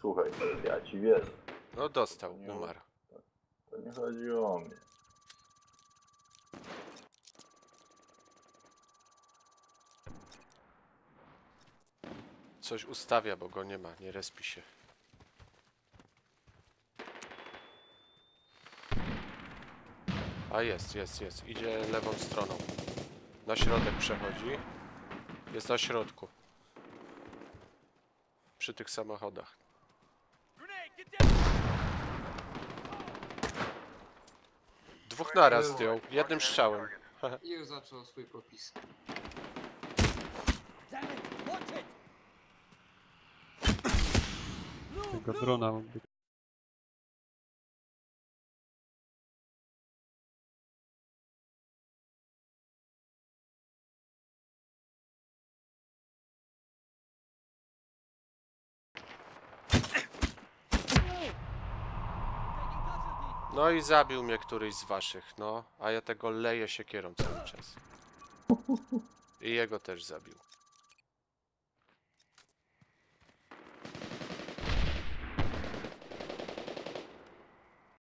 Słuchaj, ja ci wierzę. No dostał, umarł. To nie chodzi o mnie. Coś ustawia, bo go nie ma, nie respi się. A jest, jest, jest. Idzie lewą stroną. Na środek przechodzi. Jest na środku. Przy tych samochodach. Dwóch naraz zdjął, jednym strzałem. I już zaczął swój popis. Tego drona mógłby No i zabił mnie któryś z waszych, no. A ja tego leję siekierą cały czas. I jego też zabił.